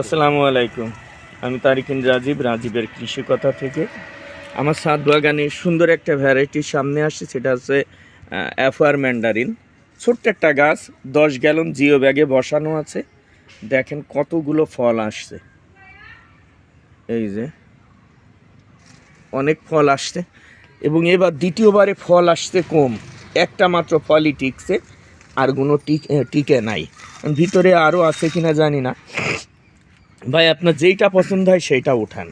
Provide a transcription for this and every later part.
আসসালামু আলাইকুম। আমি তারিকিন রাজীব, রাজীবের কৃষি কথা থেকে। আমার সাত বাগানে সুন্দর একটা ভ্যারাইটির সামনে আসছে, সেটা হচ্ছে অ্যাফার ম্যান্ডারিন ছোট্ট একটা গাছ, দশ গ্যালন জিও ব্যাগে বসানো আছে। দেখেন কতগুলো ফল আসছে। এই যে, অনেক ফল আসছে। এবং এবার দ্বিতীয়বারে ফল আসছে কম। একটা মাত্র ফলই টিকছে আর কোনো টিকে নাই। ভিতরে আরও আছে কিনা জানি না। ভাই আপনার যেইটা পছন্দ হয় সেইটা উঠান।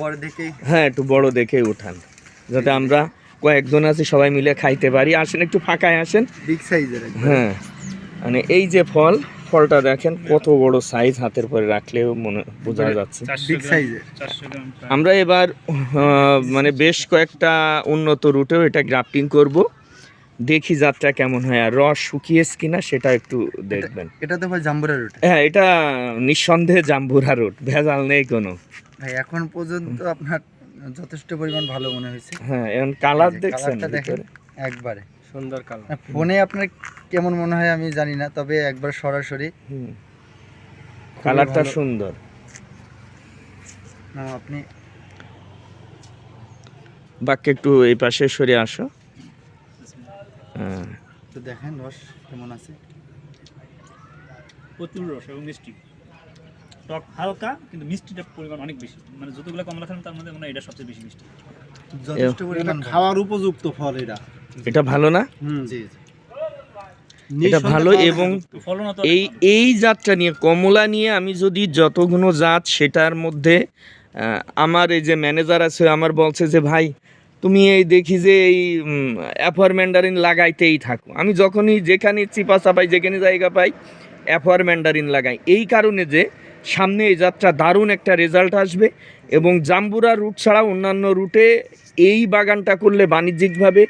বড় দেখেই হ্যাঁ একটু বড় দেখে উঠান। যাতে আমরা কয়েকজন আছে সবাই মিলে খাইতে পারি। আসেন একটু ফাঁকায় আসেন। বিগ সাইজের হ্যাঁ। মানে এই যে ফল ফলটা দেখেন কত বড় সাইজ হাতের পরে রাখলেও মনে বোঝা যাচ্ছে। আমরা এবার মানে বেশ কয়েকটা উন্নত রুটেও এটা গ্রাফটিং করব। দেখি যাত্রা কেমন হয় আর রস শুকিয়েছে কিনা সেটা একটু দেখবেন। এটা তো ভাই জাম্বুরা রুট। হ্যাঁ এটা নিঃসন্দেহে জাম্বুরা রোড ভেজাল নেই কোনো। ভাই এখন পর্যন্ত আপনার যথেষ্ট পরিমাণ ভালো মনে হয়েছে। হ্যাঁ এখন কালার দেখছেন কালারটা দেখেন ভিতরে? একবারে। সুন্দর কালার। ফোনে আপনার কেমন মনে হয় আমি জানি না তবে একবার সরাসরি হুম, কালারটা সুন্দর। আপনি বাক্য একটু এই পাশে সরে আসো। হ্যাঁ তো দেখেন রস কেমন আছে? প্রচুর রস এবং মিষ্টি। টক হালকা কিন্তু মিষ্টিটার পরিমাণ অনেক বেশি। মানে যতগুলো কমলা খান তার মধ্যে মনে হয় এটা সবচেয়ে বেশি মিষ্টি। যথেষ্ট পরিমাণ খাওয়ার উপযুক্ত ফল এটা। এটা ভালো না? হুম জি এটা ভালো এবং এই এই জাতটা নিয়ে কমলা নিয়ে আমি যদি যতগুলো জাত সেটার মধ্যে আমার এই যে ম্যানেজার আছে আমার বলছে যে ভাই তুমি এই দেখি যে এই অ্যাফারম্যান্ডারিন লাগাইতেই থাকো। আমি যখনই যেখানে চিপা চাপাই যেখানে জায়গা পাই অ্যাফারম্যান্ডারিন লাগাই। এই কারণে যে সামনে এই যাত্রা দারুণ একটা রেজাল্ট আসবে এবং জাম্বুরা রুট ছাড়া অন্যান্য রুটে এই বাগানটা করলে বাণিজ্যিকভাবে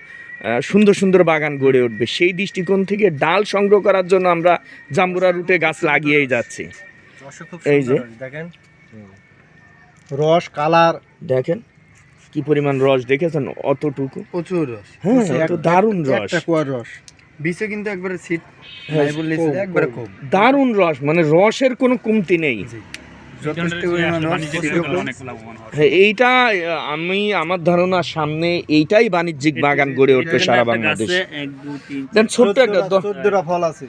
সুন্দর সুন্দর বাগান গড়ে উঠবে। সেই দৃষ্টিকোণ থেকে ডাল সংগ্রহ করার জন্য আমরা জাম্বুরা রুটে গাছ লাগিয়েই যাচ্ছি। এই যে। দেখেন? রস কালার। দেখেন। কি পরিমাণ রস দেখেছেন? অতটুকু? প্রচুর রস। হ্যাঁ এক- তো দারুণ রস। একটা কুয়ার রস। বিচে কিন্তু একবারে সিট হ্যাঁ, নাই কম, একবারে। কম দারুণ রস মানে রসের কোনো কমতি নেই। যথেষ্ট পরিমাণ রস। বাণিজ্যিক প্রচুর দিকে কম। অনেক লাভবান হয়। হ্যাঁ, এইটা আমি আমার ধারণা সামনে এইটাই বাণিজ্যিক বাগান গড়ে উঠবে সারা বাংলাদেশ। এক দুই তিন দেন ছোট্ট একটা চোদ্দটা- ফল আছে।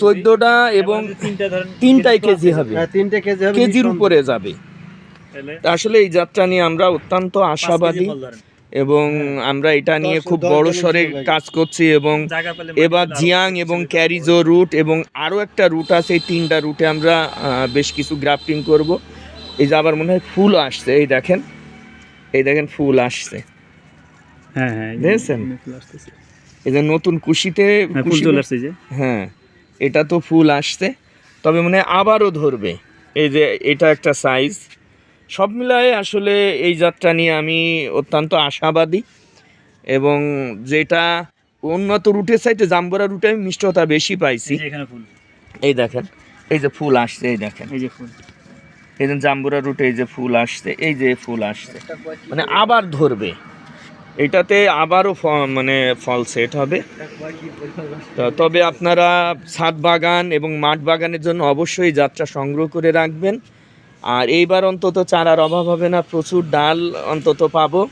চোদ্দটা এবং তিনটা ধরেন তিনটাই কেজি হবে। হ্যাঁ, তিনটে কেজি হবে কেজির উপরে যাবে। আসলে এই যাত্রা নিয়ে আমরা অত্যন্ত আশাবাদী এবং আমরা এটা নিয়ে খুব বড় সরে কাজ করছি এবং এবার জিয়াং এবং ক্যারিজো রুট এবং আরও একটা রুট আছে এই তিনটা রুটে আমরা বেশ কিছু গ্রাফটিং করব। এই যে আবার মনে হয় ফুল আসছে এই দেখেন। এই দেখেন ফুল আসছে। হ্যাঁ হ্যাঁ এই যে দেখেছেন? এই যে নতুন কুশিতে হ্যাঁ, হ্যাঁ এটা তো ফুল আসছে। তবে মানে আবারও ধরবে। এই যে এটা একটা সাইজ সব মিলায়ে আসলে এই যাত্রা নিয়ে আমি অত্যন্ত আশাবাদী এবং যেটা উন্নত রুটের সাইডে জাম্বরা রুটে আমি মিষ্টতা বেশি পাইছি। এই যে এখানে ফুল। এই দেখেন এই যে ফুল আসছে এই দেখেন। এই যে ফুল। এই যে জাম্বুরা রুটে এই যে ফুল আসছে এই যে ফুল আসছে। মানে আবার ধরবে। এটাতে আবারও ফ- মানে ফল সেট হবে। তো- তবে আপনারা ছাদ বাগান এবং মাঠ বাগানের জন্য অবশ্যই যাত্রা সংগ্রহ করে রাখবেন। আর এইবার অন্তত চারার অভাব হবে না, প্রচুর ডাল অন্তত পাবো।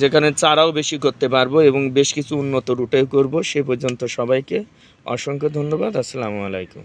যেখানে চারাও বেশি করতে পারব এবং বেশ কিছু উন্নত রুটেও করব, সে পর্যন্ত সবাইকে অসংখ্য ধন্যবাদ, আসসালামু আলাইকুম।